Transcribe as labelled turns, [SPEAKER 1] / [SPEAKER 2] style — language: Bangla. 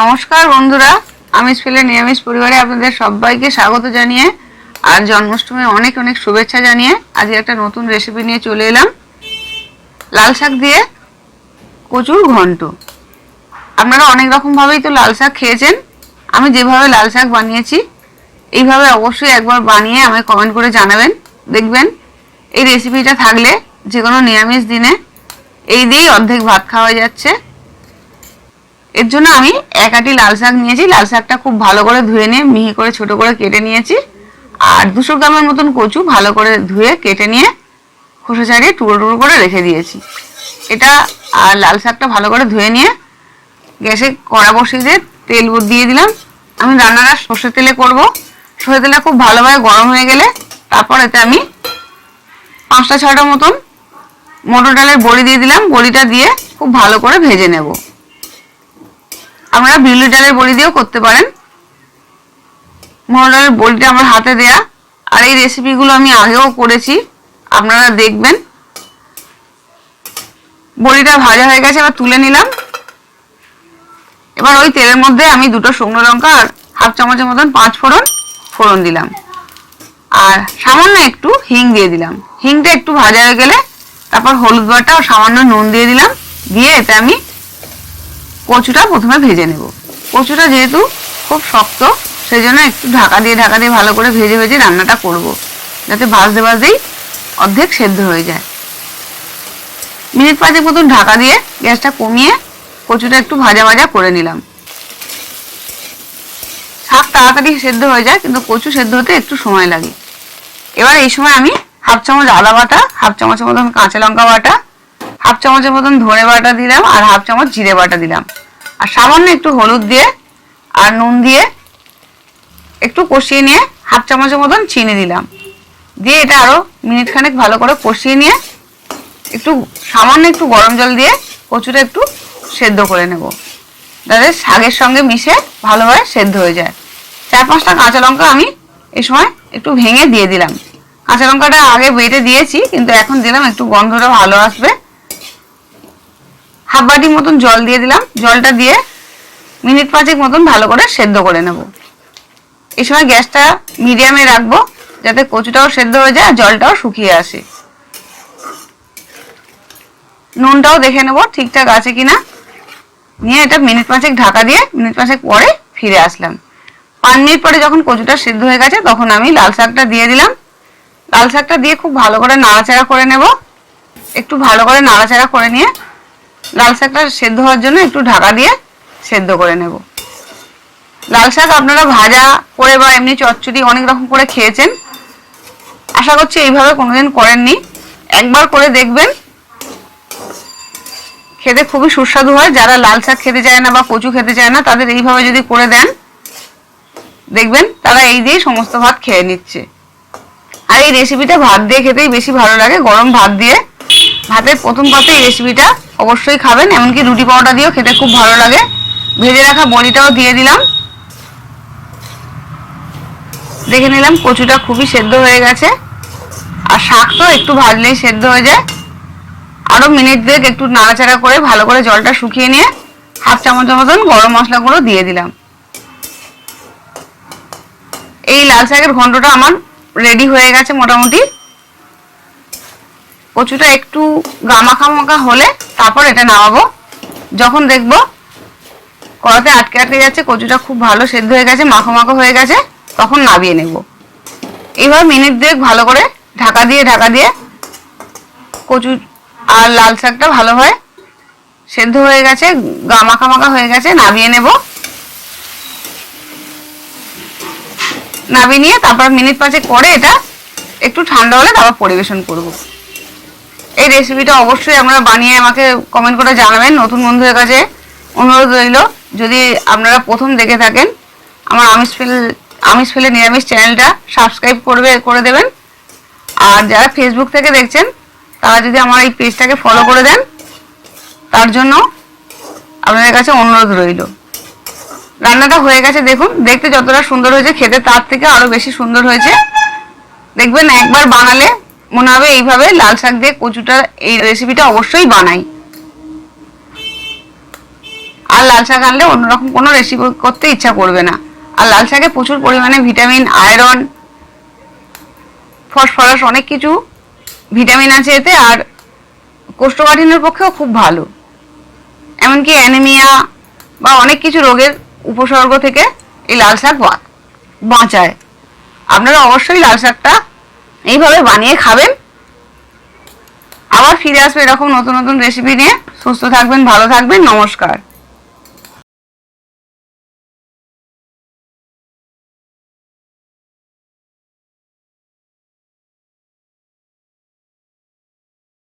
[SPEAKER 1] নমস্কার বন্ধুরা আমিষ ফেলে নিরামিষ পরিবারে আপনাদের সবাইকে স্বাগত জানিয়ে আর জন্মাষ্টমীর অনেক অনেক শুভেচ্ছা জানিয়ে আজকে একটা নতুন রেসিপি নিয়ে চলে এলাম। লাল শাক দিয়ে কচুর ঘন্ট। আপনারা অনেক রকমভাবেই তো লাল শাক খেয়েছেন। আমি যেভাবে লাল শাক বানিয়েছি, এইভাবে অবশ্যই একবার বানিয়ে আমায় কমেন্ট করে জানাবেন। দেখবেন, এই রেসিপিটা থাকলে যে কোনো নিরামিষ দিনে এই দিয়েই অর্ধেক ভাত খাওয়া যাচ্ছে। এর জন্য আমি এক আটি লাল শাক নিয়েছি। লাল শাকটা খুব ভালো করে ধুয়ে নিয়ে, মিহি করে ছোট করে কেটে নিয়েছি। আর দুশো গ্রামের মতন কচু ভালো করে ধুয়ে, কেটে নিয়ে খোসা ছাড়িয়ে টুকরো টুকরো করে রেখে দিয়েছি। এটা আর লাল শাকটা ভালো করে ধুয়ে নিয়ে গ্যাসে কড়া বসিয়ে দিয়ে তেল দিয়ে দিলাম। আমি রান্নাটা সর্ষের তেলে করব। সর্ষের তেলটা খুব ভালোভাবে গরম হয়ে গেলে তারপর এতে আমি পাঁচটা ছটা মতন মটর ডালের বড়ি দিয়ে দিলাম। বড়িটা দিয়ে খুব ভালো করে ভেজে নেব। আপনারা বিউলি ডালের বড়ি দিয়েও করতে পারেন। মটর ডালের বড়িটা আমার হাতে দেয়া। আর এই রেসিপিগুলো আমি আগেও করেছি। আপনারা দেখবেন। বড়িটা ভাজা হয়ে গেছে, এবার তুলে নিলাম। এবার ওই তেলের মধ্যে আমি দুটো শুকনো লঙ্কা আর হাফ চামচের মতন পাঁচ ফোড়ন ফোড়ন দিলাম। আর সামান্য একটু হিং দিয়ে দিলাম। হিংটা একটু ভাজা হয়ে গেলে তারপর হলুদ বাটা ও সামান্য নুন দিয়ে দিলাম। দিয়ে এতে আমি কচুটা প্রথমে ভেজে নেব। কচুটা যেহেতু খুব শক্ত সেই জন্য একটু ঢাকা দিয়ে ঢাকা দিয়ে ভালো করে ভেজে ভেজে রান্নাটা করব, যাতে ভাজতে ভাজতেই অর্ধেক সেদ্ধ হয়ে যায়। মিনিট পাঁচেক মতন ঢাকা দিয়ে গ্যাসটা কমিয়ে কচুটা একটু ভাজা ভাজা করে নিলাম। শাক তাড়াতাড়ি সেদ্ধ হয়ে যায়, কিন্তু কচু সেদ্ধ হতে একটু সময় লাগে। এবার এই সময় আমি হাফ চামচ আদা বাটা, হাফ চামচের মতন কাঁচা লঙ্কা বাটা হাফ চামচের মতন ধনে বাটা দিলাম আর হাফ চামচ জিরে বাটা দিলাম। আর সামান্য একটু হলুদ দিয়ে আর নুন দিয়ে একটু কষিয়ে নিয়ে হাফ চামচের মতন চিনি দিলাম। দিয়ে এটা আরও মিনিট খানেক ভালো করে কষিয়ে নিয়ে একটু সামান্য একটু গরম জল দিয়ে কচুটা একটু সেদ্ধ করে নেব। যাতে শাকের সঙ্গে মিশে ভালোভাবে সেদ্ধ হয়ে যায়। চার পাঁচটা কাঁচা লঙ্কা আমি এই সময় একটু ভেঙে দিয়ে দিলাম। কাঁচা লঙ্কাটা আগে বেটে দিয়েছি, কিন্তু এখন দিলাম একটু গন্ধটা ভালো আসবে। হাফ বাটি মতন জল দিয়ে দিলাম। জলটা দিয়ে মিনিট পাঁচেক মতন ভালো করে সেদ্ধ করে নেব। এই সময় গ্যাসটা মিডিয়ামে রাখব, যাতে কচুটাও সেদ্ধ হয়ে যায় আর জলটাও শুকিয়ে আসে। নুনটাও দেখে নেব ঠিকঠাক আছে কিনা। নিয়ে এটা মিনিট পাঁচেক ঢাকা দিয়ে, মিনিট পাঁচেক পরে ফিরে আসলাম। পাঁচ মিনিট পরে যখন কচুটা সিদ্ধ হয়ে গেছে, তখন আমি লাল শাকটা দিয়ে দিলাম। লাল শাকটা দিয়ে খুব ভালো করে নাড়াচাড়া করে নেব। একটু ভালো করে নাড়াচাড়া করে নিয়ে লাল শাকটা সেদ্ধ হওয়ার জন্য একটু ঢাকা দিয়ে সেদ্ধ করে নেব। লাল শাক আপনারা ভাজা করে বা এমনি চচ্চড়ি অনেক রকম করে খেয়েছেন। আশা করছি এইভাবে কোনোদিন করেননি। একবার করে দেখবেন। খেতে খুবই সুস্বাদু হয়। যারা লাল শাক খেতে চায় না বা কচু খেতে চায় না, তাদের এইভাবে যদি করে দেন, দেখবেন তারা এই দিয়েই সমস্ত ভাত খেয়ে নিচ্ছে। আর এই রেসিপিটা ভাত দিয়ে খেতেই বেশি ভালো লাগে। গরম ভাত দিয়ে। ভাতের প্রথম পাতে এই রেসিপিটা অবশ্যই খাবেন, এমনকি রুটি পাউডার দিয়েও খেতে খুব ভালো লাগে। ভেজে রাখা বড়িটাও দিয়ে দিলাম। দেখে নিলাম কচুটা খুবই সেদ্ধ হয়ে গেছে। আর শাক তো একটু ভাজলেই সেদ্ধ হয়ে যায়। আরও মিনিট দুয়েক একটু নাড়াচাড়া করে ভালো করে জলটা শুকিয়ে নিয়ে হাফ চামচের মতন গরম মশলাগুলো দিয়ে দিলাম। এই লাল শাকের ঘন্টটা আমার রেডি হয়ে গেছে মোটামুটি। কচুটা একটু গামাখা মাখা হলে তারপর এটা নামাবো। যখন দেখব কড়াতে আটকে আটকে যাচ্ছে, কচুটা খুব ভালো সেদ্ধ হয়ে গেছে মাখো মাখো হয়ে গেছে, তখন নামিয়ে নেব। এইভাবে মিনিট দুয়েক ভালো করে ঢাকা দিয়ে ঢাকা দিয়ে কচু আর লাল শাকটা ভালো হয় সেদ্ধ হয়ে গেছে গা মাখা মাখা হয়ে গেছে নামিয়ে নেব। নামিয়ে নিয়ে তারপর মিনিট পাঁচেক পরে এটা একটু ঠান্ডা হলে তারপর পরিবেশন করব। এই রেসিপিটা অবশ্যই আপনারা বানিয়ে আমাকে কমেন্ট করে জানাবেন। নতুন বন্ধুদের কাছে অনুরোধ রইল, যদি আপনারা প্রথম দেখে থাকেন, আমার আমিষ ফেল, আমিষ ফেলে নিরামিষ চ্যানেলটা সাবস্ক্রাইব করবে, করে দেবেন। আর যারা ফেসবুক থেকে দেখছেন, তারা যদি আমার এই পেজটাকে ফলো করে দেন, তার জন্য আপনাদের কাছে অনুরোধ রইল। রান্নাটা হয়ে গেছে, দেখুন, দেখতে যতটা সুন্দর হয়েছে, খেতে তার থেকে আরও বেশি সুন্দর হয়েছে। দেখবেন একবার বানালে মনে হবে এইভাবে লাল শাক দিয়ে কচুটা, এই রেসিপিটা অবশ্যই বানাই। আর লাল শাক আনলে অন্যরকম কোনো রেসিপি করতে ইচ্ছা করবে না। আর লাল শাকে প্রচুর পরিমাণে ভিটামিন আয়রন ফসফরাস অনেক কিছু ভিটামিন আছে এতে, আর কোষ্ঠকাঠিন্যের পক্ষেও খুব ভালো। এমনকি অ্যানিমিয়া বা অনেক কিছু রোগের উপসর্গ থেকে এই লাল শাক বাঁচায়। আপনারা অবশ্যই লাল শাকটা এইভাবে বানিয়ে খাবেন। আবার ফিরে আসবে এরকম নতুন নতুন রেসিপি নিয়ে। সুস্থ থাকবেন, ভালো থাকবেন, নমস্কার।